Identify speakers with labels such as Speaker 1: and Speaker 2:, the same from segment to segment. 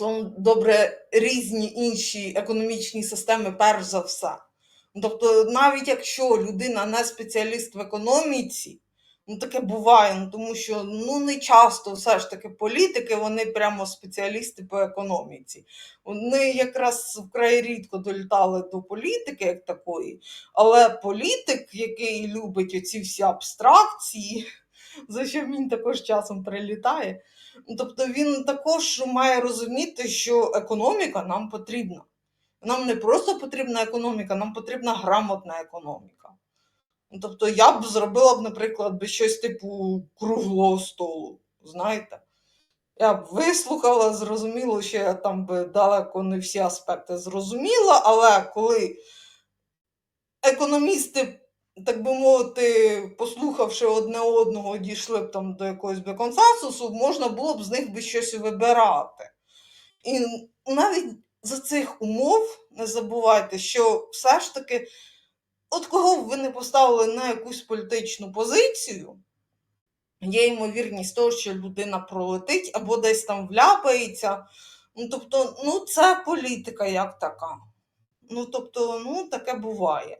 Speaker 1: Словом, добре, різні інші економічні системи, перш за все. Тобто, навіть якщо людина не спеціаліст в економіці, ну таке буває, ну, тому що ну, не часто все ж таки політики, вони прямо спеціалісти по економіці. Вони якраз вкрай рідко долітали до політики як такої, але політик, який любить оці всі абстракції, за що він також часом прилітає. Тобто він також має розуміти, що економіка нам потрібна. Нам не просто потрібна економіка, нам потрібна грамотна економіка. Тобто я б зробила б, наприклад, щось типу круглого столу. Знаєте? Я б вислухала, зрозуміло, що я там би далеко не всі аспекти зрозуміла, але коли економісти, так би мовити, послухавши одне одного, дійшли б там до якогось би консенсусу, можна було б з них би щось вибирати. І навіть за цих умов не забувайте, що все ж таки, от кого б ви не поставили на якусь політичну позицію, є ймовірність того, що людина пролетить або десь там вляпається. Ну, тобто, ну, це політика як така. Ну, тобто, ну, таке буває.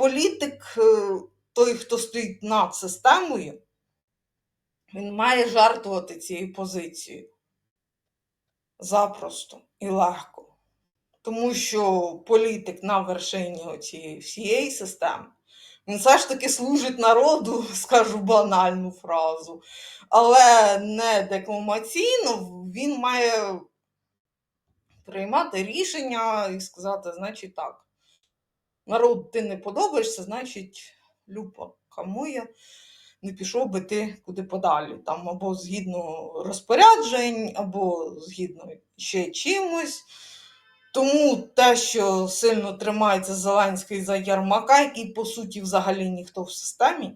Speaker 1: Політик, е, той, хто стоїть над системою, він має жартувати цією позицією запросто і легко. Тому що політик на вершині цієї всієї системи, він все ж таки служить народу, скажу банальну фразу, але не декламаційно, він має приймати рішення і сказати, значить так, народ ти не подобаєшся, значить, люпа хамує, не пішов би ти куди подалі, там або згідно розпоряджень, або згідно ще чимось. Тому те, що сильно тримається Зеленський за Ярмака, який, по суті, взагалі ніхто в системі,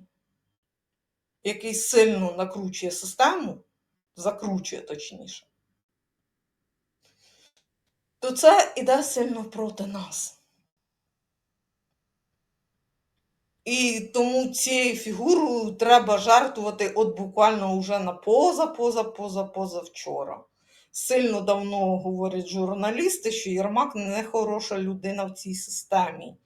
Speaker 1: який сильно накручує систему, закручує точніше, то це іде сильно проти нас. І тому цією фігурою треба жартувати от буквально вже на поза, поза, поза, поза вчора. Сильно давно говорять журналісти, що Єрмак не хороша людина в цій системі.